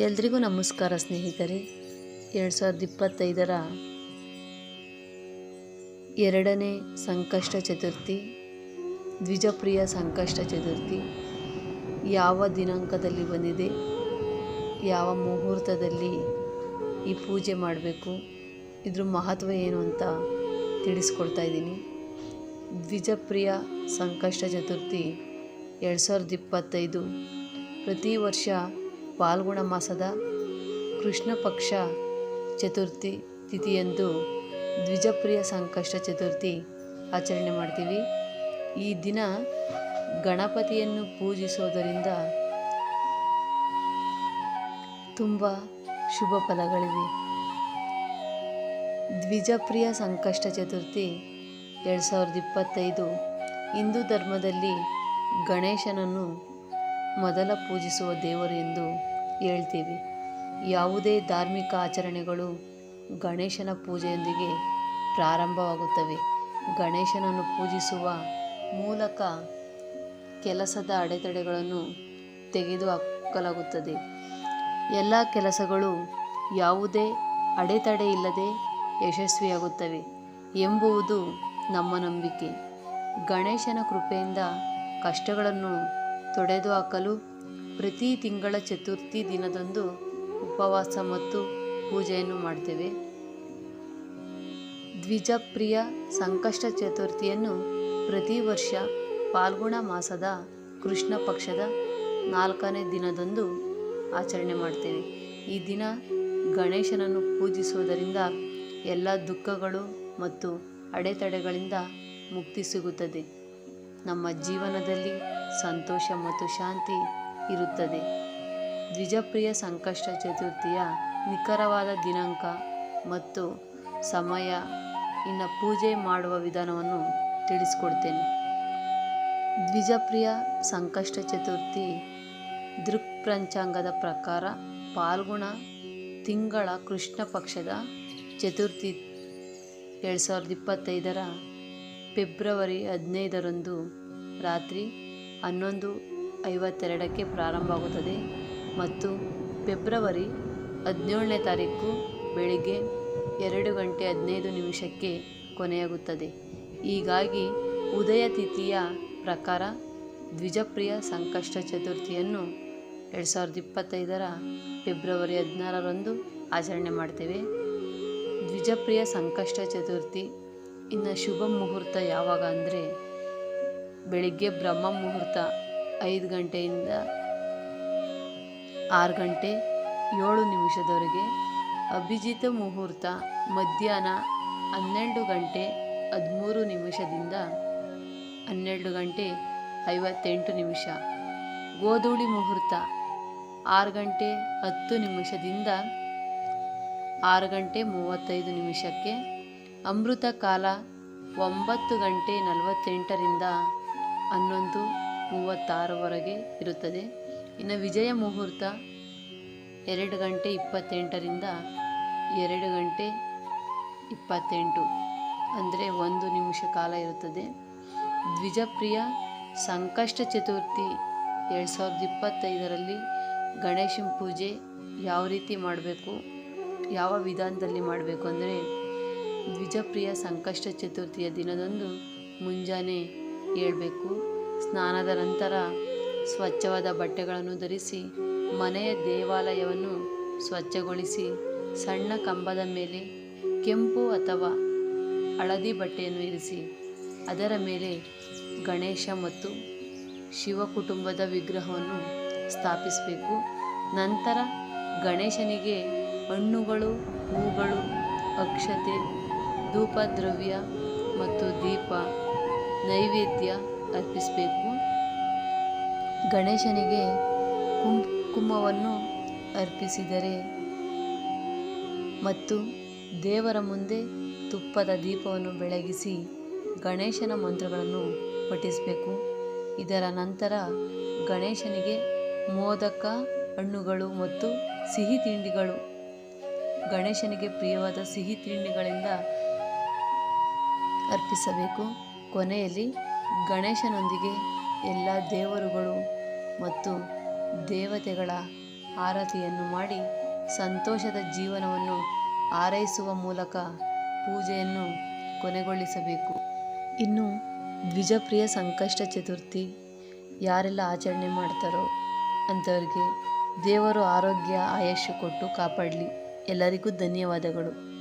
ಎಲ್ರಿಗೂ ನಮಸ್ಕಾರ ಸ್ನೇಹಿತರೆ. ಎರಡು ಸಾವಿರದ ಇಪ್ಪತ್ತೈದರ ಎರಡನೇ ಸಂಕಷ್ಟ ಚತುರ್ಥಿ, ದ್ವಿಜಪ್ರಿಯ ಸಂಕಷ್ಟ ಚತುರ್ಥಿ ಯಾವ ದಿನಾಂಕದಲ್ಲಿ ಬಂದಿದೆ, ಯಾವ ಮುಹೂರ್ತದಲ್ಲಿ ಈ ಪೂಜೆ ಮಾಡಬೇಕು, ಇದ್ರ ಮಹತ್ವ ಏನು ಅಂತ ತಿಳಿಸ್ಕೊಡ್ತಾ ಇದ್ದೀನಿ. ದ್ವಿಜಪ್ರಿಯ ಸಂಕಷ್ಟ ಚತುರ್ಥಿ ಎರಡು ಸಾವಿರದ ಇಪ್ಪತ್ತೈದು ಪ್ರತಿ ವರ್ಷ ಫಾಲ್ಗುಣ ಮಾಸದ ಕೃಷ್ಣ ಪಕ್ಷ ಚತುರ್ಥಿ ತಿಥಿಯಂದು ದ್ವಿಜಪ್ರಿಯ ಸಂಕಷ್ಟ ಚತುರ್ಥಿ ಆಚರಣೆ ಮಾಡ್ತೀವಿ. ಈ ದಿನ ಗಣಪತಿಯನ್ನು ಪೂಜಿಸೋದರಿಂದ ತುಂಬ ಶುಭ ಫಲಗಳಿವೆ. ದ್ವಿಜಪ್ರಿಯ ಸಂಕಷ್ಟ ಚತುರ್ಥಿ ಎರಡು ಸಾವಿರದ ಇಪ್ಪತ್ತೈದು ಹಿಂದೂ ಧರ್ಮದಲ್ಲಿ ಗಣೇಶನನ್ನು ಮೊದಲ ಪೂಜಿಸುವ ದೇವರು ಎಂದು ಹೇಳ್ತೀವಿ. ಯಾವುದೇ ಧಾರ್ಮಿಕ ಆಚರಣೆಗಳು ಗಣೇಶನ ಪೂಜೆಯೊಂದಿಗೆ ಪ್ರಾರಂಭವಾಗುತ್ತವೆ. ಗಣೇಶನನ್ನು ಪೂಜಿಸುವ ಮೂಲಕ ಕೆಲಸದ ಅಡೆತಡೆಗಳನ್ನು ತೆಗೆದುಹಾಕಲಾಗುತ್ತದೆ. ಎಲ್ಲ ಕೆಲಸಗಳು ಯಾವುದೇ ಅಡೆತಡೆ ಇಲ್ಲದೆ ಯಶಸ್ವಿಯಾಗುತ್ತವೆ ಎಂಬುವುದು ನಮ್ಮ ನಂಬಿಕೆ. ಗಣೇಶನ ಕೃಪೆಯಿಂದ ಕಷ್ಟಗಳನ್ನು ತೊಡೆದುಹಾಕಲು ಪ್ರತಿ ತಿಂಗಳ ಚತುರ್ಥಿ ದಿನದಂದು ಉಪವಾಸ ಮತ್ತು ಪೂಜೆಯನ್ನು ಮಾಡ್ತೇವೆ. ದ್ವಿಜಪ್ರಿಯ ಸಂಕಷ್ಟ ಚತುರ್ಥಿಯನ್ನು ಪ್ರತಿ ವರ್ಷ ಫಾಲ್ಗುಣ ಮಾಸದ ಕೃಷ್ಣ ಪಕ್ಷದ ನಾಲ್ಕನೇ ದಿನದಂದು ಆಚರಣೆ ಮಾಡ್ತೇವೆ. ಈ ದಿನ ಗಣೇಶನನ್ನು ಪೂಜಿಸುವುದರಿಂದ ಎಲ್ಲ ದುಃಖಗಳು ಮತ್ತು ಅಡೆತಡೆಗಳಿಂದ ಮುಕ್ತಿ ಸಿಗುತ್ತದೆ. ನಮ್ಮ ಜೀವನದಲ್ಲಿ ಸಂತೋಷ ಮತ್ತು ಶಾಂತಿ ಇರುತ್ತದೆ. ದ್ವಿಜಪ್ರಿಯ ಸಂಕಷ್ಟ ಚತುರ್ಥಿಯ ನಿಖರವಾದ ದಿನಾಂಕ ಮತ್ತು ಸಮಯ ಇನ್ನು ಪೂಜೆ ಮಾಡುವ ವಿಧಾನವನ್ನು ತಿಳಿಸ್ಕೊಡ್ತೇನೆ. ದ್ವಿಜಪ್ರಿಯ ಸಂಕಷ್ಟ ಚತುರ್ಥಿ ದೃಕ್ಪ್ರಂಚಾಂಗದ ಪ್ರಕಾರ ಪಾಲ್ಗುಣ ತಿಂಗಳ ಕೃಷ್ಣ ಪಕ್ಷದ ಚತುರ್ಥಿ ಎರಡು ಸಾವಿರದ ಇಪ್ಪತ್ತೈದರ ಫೆಬ್ರವರಿ ಹದಿನೈದರಂದು ರಾತ್ರಿ ಹನ್ನೊಂದು ಐವತ್ತೆರಡಕ್ಕೆ ಪ್ರಾರಂಭವಾಗುತ್ತದೆ ಮತ್ತು ಫೆಬ್ರವರಿ ಹದಿನೇಳನೇ ತಾರೀಕು ಬೆಳಿಗ್ಗೆ ಎರಡು ಗಂಟೆ ಹದಿನೈದು ನಿಮಿಷಕ್ಕೆ ಕೊನೆಯಾಗುತ್ತದೆ. ಹೀಗಾಗಿ ಉದಯ ತಿಥಿಯ ಪ್ರಕಾರ ದ್ವಿಜಪ್ರಿಯ ಸಂಕಷ್ಟ ಚತುರ್ಥಿಯನ್ನು ಎರಡು ಸಾವಿರದ ಇಪ್ಪತ್ತೈದರ ಫೆಬ್ರವರಿ ಹದಿನಾರರಂದು ಆಚರಣೆ ಮಾಡ್ತೇವೆ. ದ್ವಿಜಪ್ರಿಯ ಸಂಕಷ್ಟ ಚತುರ್ಥಿ ಇನ್ನು ಶುಭ ಮುಹೂರ್ತ ಯಾವಾಗ ಅಂದರೆ ಬೆಳಿಗ್ಗೆ ಬ್ರಹ್ಮ ಮುಹೂರ್ತ ಐದು ಗಂಟೆಯಿಂದ ಆರು ಗಂಟೆ ಏಳು ನಿಮಿಷದವರೆಗೆ ಅಭಿಜಿತ ಮುಹೂರ್ತ ಮಧ್ಯಾಹ್ನ ಹನ್ನೆರಡು ಗಂಟೆ ಹದಿಮೂರು ನಿಮಿಷದಿಂದ ಹನ್ನೆರಡು ಗಂಟೆ ಐವತ್ತೆಂಟು ನಿಮಿಷ. ಗೋಧೂಳಿ ಮುಹೂರ್ತ ಆರು ಗಂಟೆ ಹತ್ತು ನಿಮಿಷದಿಂದ ಆರು ಗಂಟೆ ಮೂವತ್ತೈದು ನಿಮಿಷಕ್ಕೆ. ಅಮೃತ ಕಾಲ ಒಂಬತ್ತು ಗಂಟೆ ನಲವತ್ತೆಂಟರಿಂದ ಹನ್ನೊಂದು ಮೂವತ್ತಾರವರೆಗೆ ಇರುತ್ತದೆ. ಇನ್ನು ವಿಜಯ ಮುಹೂರ್ತ ಎರಡು ಗಂಟೆ ಇಪ್ಪತ್ತೆಂಟರಿಂದ ಎರಡು ಗಂಟೆ ಇಪ್ಪತ್ತೆಂಟು ಅಂದರೆ ಒಂದು ನಿಮಿಷ ಕಾಲ ಇರುತ್ತದೆ. ದ್ವಿಜಪ್ರಿಯ ಸಂಕಷ್ಟ ಚತುರ್ಥಿ ಎರಡು ಸಾವಿರದ ಇಪ್ಪತ್ತೈದರಲ್ಲಿ ಗಣೇಶನ ಪೂಜೆ ಯಾವ ರೀತಿ ಮಾಡಬೇಕು, ಯಾವ ವಿಧಾನದಲ್ಲಿ ಮಾಡಬೇಕು ಅಂದರೆ ದ್ವಿಜಪ್ರಿಯ ಸಂಕಷ್ಟ ಚತುರ್ಥಿಯ ದಿನದಂದು ಮುಂಜಾನೆ ಏಳಬೇಕು ಸ್ನಾನದ ನಂತರ ಸ್ವಚ್ಛವಾದ ಬಟ್ಟೆಗಳನ್ನು ಧರಿಸಿ ಮನೆಯ ದೇವಾಲಯವನ್ನು ಸ್ವಚ್ಛಗೊಳಿಸಿ ಸಣ್ಣ ಕಂಬದ ಮೇಲೆ ಕೆಂಪು ಅಥವಾ ಹಳದಿ ಬಟ್ಟೆಯನ್ನು ಇರಿಸಿ, ಅದರ ಮೇಲೆ ಗಣೇಶ ಮತ್ತು ಶಿವ ಕುಟುಂಬದ ವಿಗ್ರಹವನ್ನು ಸ್ಥಾಪಿಸಬೇಕು. ನಂತರ ಗಣೇಶನಿಗೆ ಹಣ್ಣುಗಳು, ಹೂಗಳು, ಅಕ್ಷತೆ, ಧೂಪದ್ರವ್ಯ ಮತ್ತು ದೀಪ, ನೈವೇದ್ಯ ಅರ್ಪಿಸಬೇಕು. ಗಣೇಶನಿಗೆ ಕುಂಕುಮವನ್ನು ಅರ್ಪಿಸಿದರೆ ಮತ್ತು ದೇವರ ಮುಂದೆ ತುಪ್ಪದ ದೀಪವನ್ನು ಬೆಳಗಿಸಿ ಗಣೇಶನ ಮಂತ್ರಗಳನ್ನು ಪಠಿಸಬೇಕು. ಇದರ ನಂತರ ಗಣೇಶನಿಗೆ ಮೋದಕ ಹಣ್ಣುಗಳು ಮತ್ತು ಸಿಹಿ ತಿಂಡಿಗಳು. ಗಣೇಶನಿಗೆ ಪ್ರಿಯವಾದ ಸಿಹಿ ತಿಂಡಿಗಳಿಂದ ಅರ್ಪಿಸಬೇಕು. ಕೊನೆಯಲ್ಲಿ ಗಣೇಶನೊಂದಿಗೆ ಎಲ್ಲ ದೇವರುಗಳು ಮತ್ತು ದೇವತೆಗಳ ಆರತಿಯನ್ನು ಮಾಡಿ ಸಂತೋಷದ ಜೀವನವನ್ನು ಹಾರೈಸುವ ಮೂಲಕ ಪೂಜೆಯನ್ನು ಕೊನೆಗೊಳಿಸಬೇಕು. ಇನ್ನು ದ್ವಿಜಪ್ರಿಯ ಸಂಕಷ್ಟ ಚತುರ್ಥಿ ಯಾರೆಲ್ಲ ಆಚರಣೆ ಮಾಡ್ತಾರೋ ಅಂಥವ್ರಿಗೆ ದೇವರು ಆರೋಗ್ಯ ಆಯಸ್ಸು ಕೊಟ್ಟು ಕಾಪಾಡಲಿ. ಎಲ್ಲರಿಗೂ ಧನ್ಯವಾದಗಳು.